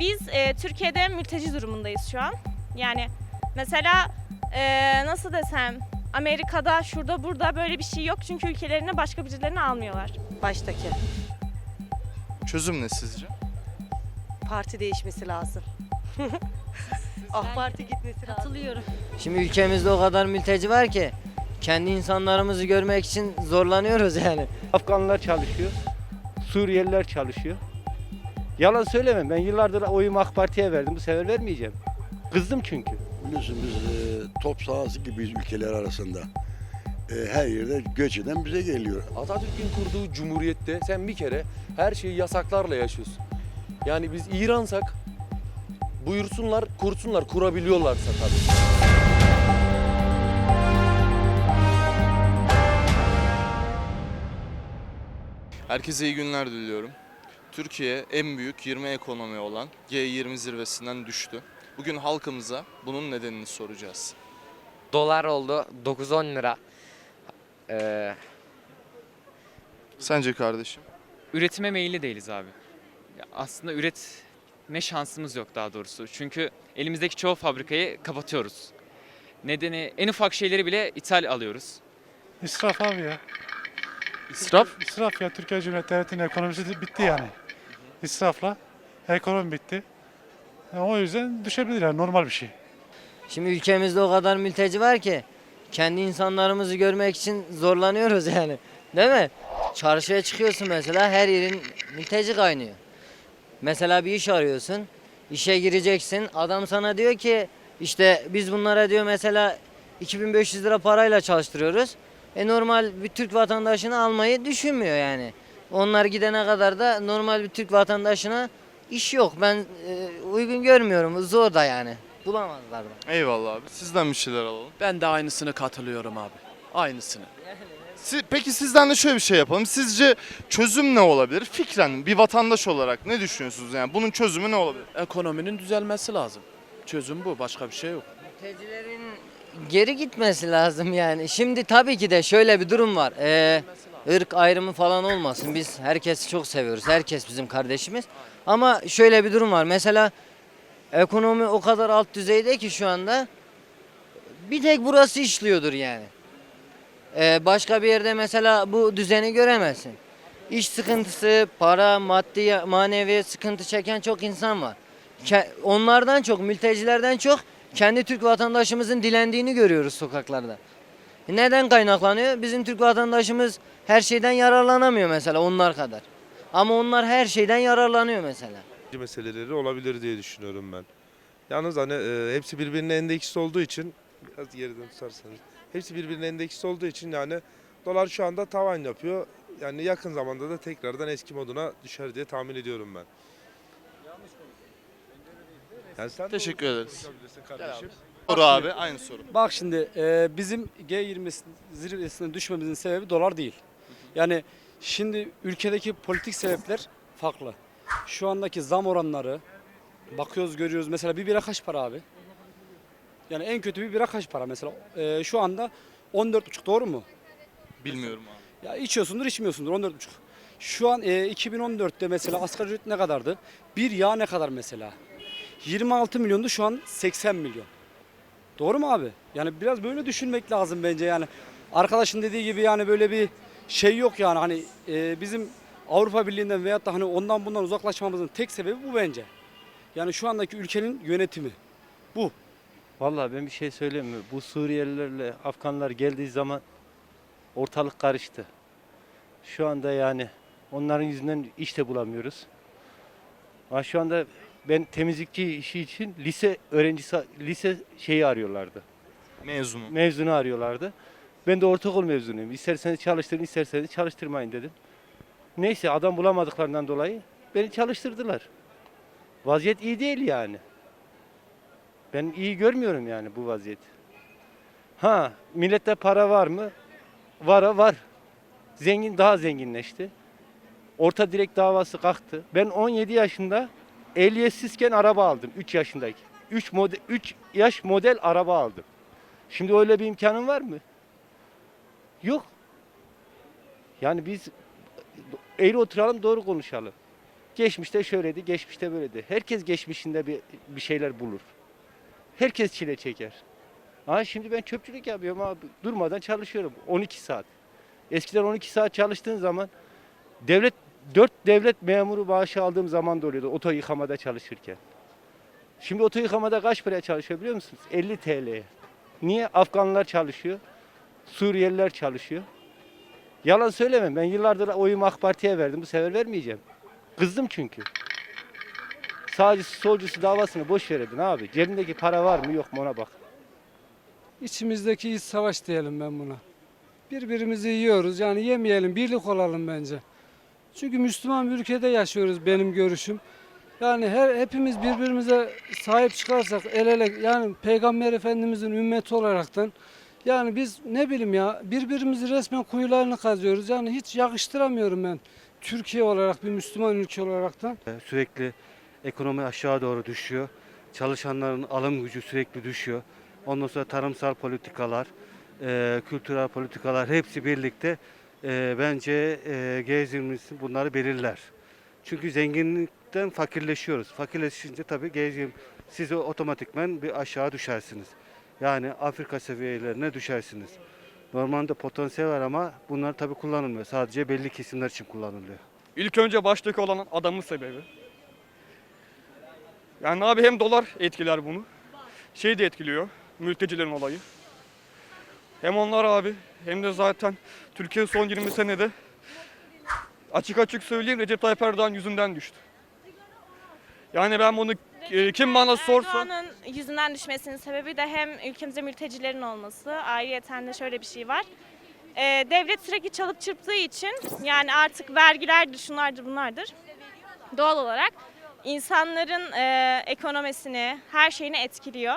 Biz e, Türkiye'de mülteci durumundayız şu an. Yani mesela e, nasıl desem Amerika'da şurada burada böyle bir şey yok çünkü ülkelerine başka birilerini almıyorlar. Baştaki Çözüm ne sizce? parti değişmesi lazım. AK Parti gitmesi lazım. Katılıyorum. Şimdi ülkemizde o kadar mülteci var ki kendi insanlarımızı görmek için zorlanıyoruz yani. Afganlar çalışıyor. Suriyeliler çalışıyor. Yalan söylemem. Ben yıllardır oyumu AK Parti'ye verdim. Bu sefer vermeyeceğim. Kızdım çünkü. Biliyorsun biz e, top sahası gibiyiz ülkeler arasında. E, her yerde göç eden bize geliyor. Atatürk'ün kurduğu cumhuriyette sen bir kere her şeyi yasaklarla yaşıyorsun. Yani biz İransak buyursunlar, kursunlar, kurabiliyorlarsa tabii. Herkese iyi günler diliyorum. Türkiye en büyük 20 ekonomi olan G20 zirvesinden düştü. Bugün halkımıza bunun nedenini soracağız. Dolar oldu 9-10 lira. Ee, Sence kardeşim? üretime meyilli değiliz abi. Ya aslında üretme şansımız yok daha doğrusu. Çünkü elimizdeki çoğu fabrikayı kapatıyoruz. Nedeni en ufak şeyleri bile ithal alıyoruz. İsraf abi ya. İsraf? İsraf ya. Türkiye Cumhuriyeti Devleti'nin ekonomisi bitti yani. İsrafla ekonomi bitti. Yani o yüzden düşebilir yani normal bir şey. Şimdi ülkemizde o kadar mülteci var ki kendi insanlarımızı görmek için zorlanıyoruz yani. Değil mi? Çarşıya çıkıyorsun mesela her yerin mülteci kaynıyor. Mesela bir iş arıyorsun. işe gireceksin. Adam sana diyor ki işte biz bunlara diyor mesela 2500 lira parayla çalıştırıyoruz. E normal bir Türk vatandaşını almayı düşünmüyor yani. Onlar gidene kadar da normal bir Türk vatandaşına iş yok. Ben e, uygun görmüyorum. Zor da yani. Bulamazlar da. Eyvallah abi. Sizden bir şeyler alalım. Ben de aynısını katılıyorum abi. Aynısını. Si- Peki sizden de şöyle bir şey yapalım. Sizce çözüm ne olabilir? Fikren bir vatandaş olarak ne düşünüyorsunuz yani? Bunun çözümü ne olabilir? Ekonominin düzelmesi lazım. Çözüm bu. Başka bir şey yok. Mültecilerin geri gitmesi lazım yani. Şimdi tabii ki de şöyle bir durum var. Ee, ırk ayrımı falan olmasın. Biz herkesi çok seviyoruz. Herkes bizim kardeşimiz. Ama şöyle bir durum var. Mesela ekonomi o kadar alt düzeyde ki şu anda bir tek burası işliyordur yani. Ee, başka bir yerde mesela bu düzeni göremezsin. İş sıkıntısı, para, maddi, manevi sıkıntı çeken çok insan var. Onlardan çok, mültecilerden çok kendi Türk vatandaşımızın dilendiğini görüyoruz sokaklarda. Neden kaynaklanıyor? Bizim Türk vatandaşımız her şeyden yararlanamıyor mesela onlar kadar. Ama onlar her şeyden yararlanıyor mesela. meseleleri olabilir diye düşünüyorum ben. Yalnız hani e, hepsi birbirine endeksli olduğu için biraz geriden tutarsanız. Hepsi birbirine endeksli olduğu için yani dolar şu anda tavan yapıyor. Yani yakın zamanda da tekrardan eski moduna düşer diye tahmin ediyorum ben. Yani sen de Teşekkür ederiz. konuşabilirsin kardeşim. Soru abi aynı soru. Bak şimdi e, bizim G20 zirvesine düşmemizin sebebi dolar değil. Yani şimdi ülkedeki politik sebepler farklı. Şu andaki zam oranları bakıyoruz görüyoruz mesela bir bira kaç para abi? Yani en kötü bir bira kaç para mesela? E, şu anda 14,5 doğru mu? Bilmiyorum abi. Ya içiyorsundur içmiyorsundur 14,5. Şu an e, 2014'te mesela asgari ücret ne kadardı? Bir yağ ne kadar mesela? 26 milyondu şu an 80 milyon. Doğru mu abi? Yani biraz böyle düşünmek lazım bence yani. Arkadaşın dediği gibi yani böyle bir şey yok yani hani e, bizim Avrupa Birliği'nden veyahut da hani ondan bundan uzaklaşmamızın tek sebebi bu bence. Yani şu andaki ülkenin yönetimi. Vallahi ben bir şey söyleyeyim mi? Bu Suriyelilerle Afganlar geldiği zaman ortalık karıştı. Şu anda yani onların yüzünden iş de bulamıyoruz. Ama şu anda ben temizlikçi işi için lise öğrencisi lise şeyi arıyorlardı. Mezunu. Mezunu arıyorlardı. Ben de ortaokul mezunuyum. İsterseniz çalıştırın, isterseniz çalıştırmayın dedim. Neyse adam bulamadıklarından dolayı beni çalıştırdılar. Vaziyet iyi değil yani. Ben iyi görmüyorum yani bu vaziyeti. Ha, millette para var mı? Vara var. Zengin daha zenginleşti. Orta direk davası kalktı. Ben 17 yaşında ehliyetsizken araba aldım 3 yaşındaki. 3 model 3 yaş model araba aldım. Şimdi öyle bir imkanım var mı? Yok. Yani biz eğri oturalım doğru konuşalım. Geçmişte şöyleydi, geçmişte böyleydi. Herkes geçmişinde bir, bir şeyler bulur. Herkes çile çeker. Ha şimdi ben çöpçülük yapıyorum abi. Durmadan çalışıyorum. 12 saat. Eskiden 12 saat çalıştığın zaman devlet 4 devlet memuru maaşı aldığım zaman da oluyordu oto yıkamada çalışırken. Şimdi oto yıkamada kaç paraya çalışıyor biliyor musunuz? 50 TL'ye. Niye? Afganlar çalışıyor. Suriyeliler çalışıyor. Yalan söylemem. Ben yıllardır oyumu AK Parti'ye verdim. Bu sefer vermeyeceğim. Kızdım çünkü. Sağcısı solcusu davasını boş ver edin abi. Cebindeki para var mı yok mu ona bak. İçimizdeki iç savaş diyelim ben buna. Birbirimizi yiyoruz yani yemeyelim birlik olalım bence. Çünkü Müslüman bir ülkede yaşıyoruz benim görüşüm. Yani her hepimiz birbirimize sahip çıkarsak el ele yani Peygamber Efendimizin ümmeti olaraktan yani biz ne bileyim ya birbirimizi resmen kuyularını kazıyoruz. Yani hiç yakıştıramıyorum ben Türkiye olarak bir Müslüman ülke olaraktan. Sürekli ekonomi aşağı doğru düşüyor. Çalışanların alım gücü sürekli düşüyor. Ondan sonra tarımsal politikalar, e, kültürel politikalar hepsi birlikte e, bence e, G20'si bunları belirler. Çünkü zenginlikten fakirleşiyoruz. Fakirleşince tabii G20 siz otomatikmen bir aşağı düşersiniz. Yani Afrika seviyelerine düşersiniz. Normalde potansiyel var ama bunlar tabii kullanılmıyor. Sadece belli kesimler için kullanılıyor. İlk önce baştaki olan adamın sebebi. Yani abi hem dolar etkiler bunu. Şey de etkiliyor. Mültecilerin olayı. Hem onlar abi hem de zaten Türkiye son 20 senede açık açık söyleyeyim Recep Tayyip Erdoğan yüzünden düştü. Yani ben bunu e, kim bana sorsa Erdoğan'ın yüzünden düşmesinin sebebi de hem ülkemizde mültecilerin olması, ayrıyeten de şöyle bir şey var. Ee, devlet sürekli çalıp çırptığı için yani artık vergilerdir, şunlardır, bunlardır. Doğal olarak insanların e, ekonomisini, her şeyini etkiliyor.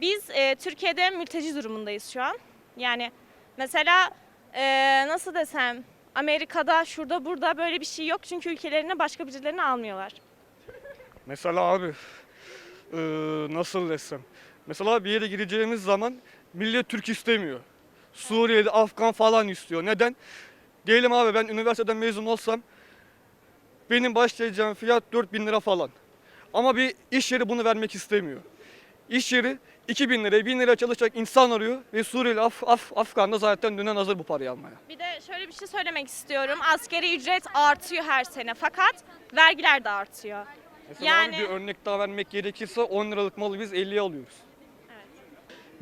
Biz e, Türkiye'de mülteci durumundayız şu an. Yani mesela e, nasıl desem Amerika'da şurada burada böyle bir şey yok çünkü ülkelerine başka birilerini almıyorlar. Mesela abi eee, nasıl desem. Mesela bir yere gireceğimiz zaman millet Türk istemiyor. Suriyeli, Afgan falan istiyor. Neden? Diyelim abi ben üniversiteden mezun olsam benim başlayacağım fiyat 4000 lira falan. Ama bir iş yeri bunu vermek istemiyor. İş yeri 2000 liraya 1000 liraya çalışacak insan arıyor ve Suriyeli, Af, Af, Afgan da zaten dünden hazır bu parayı almaya. Bir de şöyle bir şey söylemek istiyorum. Askeri ücret artıyor her sene fakat vergiler de artıyor. Mesela Yani- bir örnek daha vermek gerekirse 10 liralık malı biz 50'ye alıyoruz.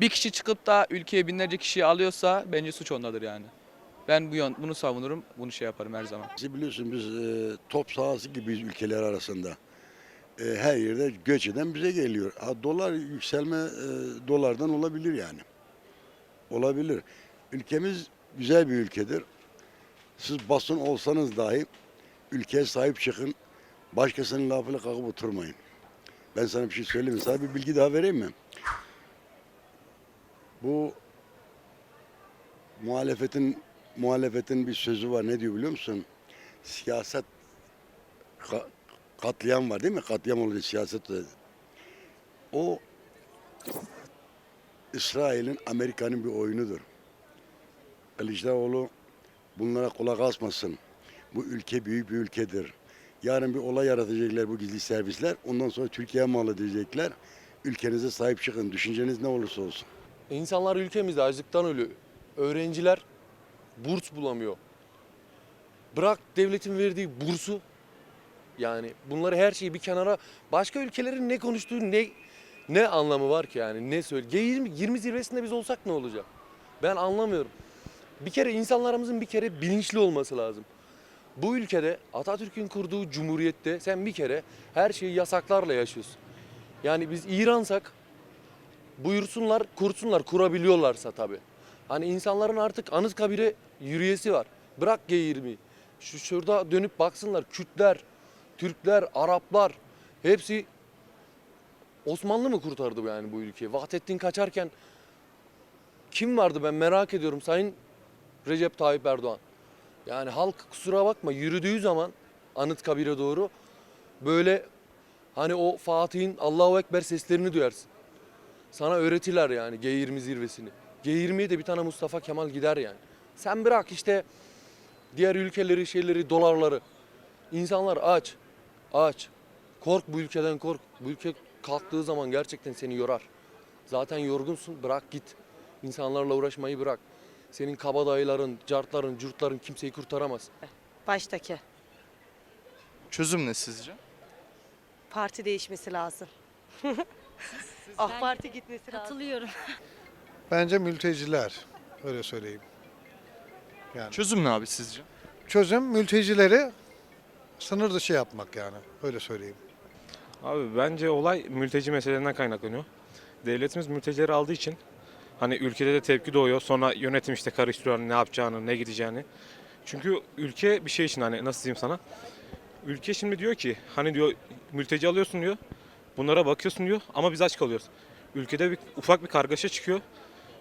Bir kişi çıkıp da ülkeye binlerce kişiyi alıyorsa bence suç ondadır yani. Ben bu yön, bunu savunurum, bunu şey yaparım her zaman. Biliyorsun biz e, top sahası gibiyiz ülkeler arasında. E, her yerde göç eden bize geliyor. Ha, dolar yükselme e, dolardan olabilir yani. Olabilir. Ülkemiz güzel bir ülkedir. Siz basın olsanız dahi ülkeye sahip çıkın. Başkasının lafıyla kalkıp oturmayın. Ben sana bir şey söyleyeyim? Sana bir bilgi daha vereyim mi? Bu muhalefetin muhalefetin bir sözü var. Ne diyor biliyor musun? Siyaset katliam var değil mi? Katliam oluyor siyaset. O İsrail'in Amerika'nın bir oyunudur. Kılıçdaroğlu bunlara kulak asmasın. Bu ülke büyük bir ülkedir. Yarın bir olay yaratacaklar bu gizli servisler. Ondan sonra Türkiye'ye mal edecekler. Ülkenize sahip çıkın. Düşünceniz ne olursa olsun. İnsanlar ülkemizde açlıktan ölüyor. Öğrenciler burs bulamıyor. Bırak devletin verdiği bursu. Yani bunları her şeyi bir kenara başka ülkelerin ne konuştuğu ne ne anlamı var ki yani ne söyle. G20 20 zirvesinde biz olsak ne olacak? Ben anlamıyorum. Bir kere insanlarımızın bir kere bilinçli olması lazım. Bu ülkede Atatürk'ün kurduğu cumhuriyette sen bir kere her şeyi yasaklarla yaşıyorsun. Yani biz İransak buyursunlar, kursunlar, kurabiliyorlarsa tabii. Hani insanların artık Anıtkabir'e yürüyesi var. Bırak G20'yi. Şu şurada dönüp baksınlar Kürtler, Türkler, Araplar hepsi Osmanlı mı kurtardı yani bu ülkeyi? Vahdettin kaçarken kim vardı ben merak ediyorum Sayın Recep Tayyip Erdoğan. Yani halk kusura bakma yürüdüğü zaman Anıtkabir'e doğru böyle hani o Fatih'in Allahu Ekber seslerini duyarsın. Sana öğretirler yani G20 zirvesini. G20'ye de bir tane Mustafa Kemal gider yani. Sen bırak işte diğer ülkeleri, şeyleri, dolarları. İnsanlar aç. Aç. Kork bu ülkeden kork. Bu ülke kalktığı zaman gerçekten seni yorar. Zaten yorgunsun bırak git. İnsanlarla uğraşmayı bırak. Senin kabadayıların, cartların, curtların kimseyi kurtaramaz. Baştaki. Çözüm ne sizce? Parti değişmesi lazım. AK Parti gitmesi lazım. Katılıyorum. Bence mülteciler. Öyle söyleyeyim. Yani Çözüm ne abi sizce? çözüm mültecileri sınır dışı yapmak yani. Öyle söyleyeyim. Abi bence olay mülteci meselelerinden kaynaklanıyor. Devletimiz mültecileri aldığı için hani ülkede de tepki doğuyor. Sonra yönetim işte karıştırıyor hani ne yapacağını, ne gideceğini. Çünkü ülke bir şey için hani nasıl diyeyim sana? Ülke şimdi diyor ki hani diyor mülteci alıyorsun diyor. Bunlara bakıyorsun diyor ama biz aç kalıyoruz. Ülkede bir, ufak bir kargaşa çıkıyor.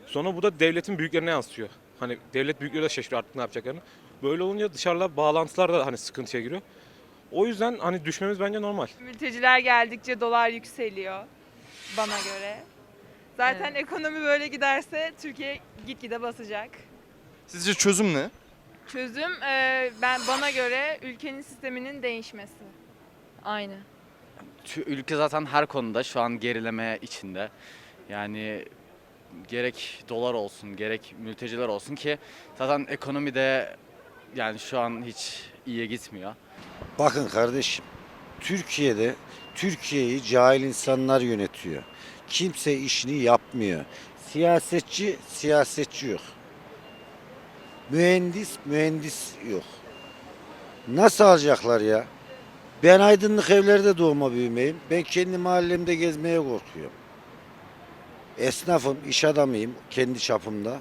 Sonra bu da devletin büyüklerine yansıyor. Hani devlet büyükleri de şaşırıyor artık ne yapacaklarını. Böyle olunca dışarıda bağlantılar da hani sıkıntıya giriyor. O yüzden hani düşmemiz bence normal. Mülteciler geldikçe dolar yükseliyor bana göre. Zaten ekonomi böyle giderse Türkiye gitgide basacak. Sizce çözüm ne? Çözüm ben bana göre ülkenin sisteminin değişmesi. Aynı. Ülke zaten her konuda şu an gerileme içinde. Yani gerek dolar olsun, gerek mülteciler olsun ki zaten ekonomi de yani şu an hiç iyiye gitmiyor. Bakın kardeşim, Türkiye'de Türkiye'yi cahil insanlar yönetiyor. Kimse işini yapmıyor. Siyasetçi, siyasetçi yok. Mühendis, mühendis yok. Nasıl alacaklar ya? Ben aydınlık evlerde doğma büyümeyim. Ben kendi mahallemde gezmeye korkuyorum. Esnafım, iş adamıyım kendi çapımda.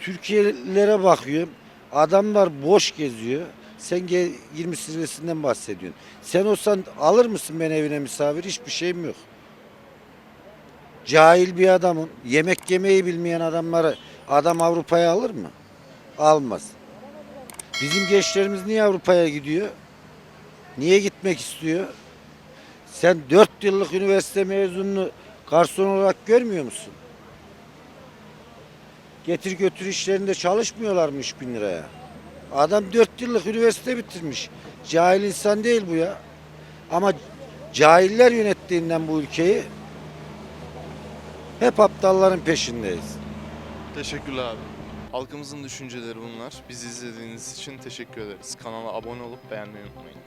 Türkiye'lilere bakıyorum. Adamlar boş geziyor. Sen G20 zirvesinden bahsediyorsun. Sen olsan alır mısın beni evine misafir? Hiçbir şeyim yok. Cahil bir adamım. Yemek yemeyi bilmeyen adamları adam Avrupa'ya alır mı? Almaz. Bizim gençlerimiz niye Avrupa'ya gidiyor? Niye gitmek istiyor? Sen 4 yıllık üniversite mezununu garson olarak görmüyor musun? Getir götür işlerinde çalışmıyorlar mı 3 bin liraya? Adam 4 yıllık üniversite bitirmiş. Cahil insan değil bu ya. Ama cahiller yönettiğinden bu ülkeyi hep aptalların peşindeyiz. Teşekkürler abi. Halkımızın düşünceleri bunlar. Bizi izlediğiniz için teşekkür ederiz. Kanala abone olup beğenmeyi unutmayın.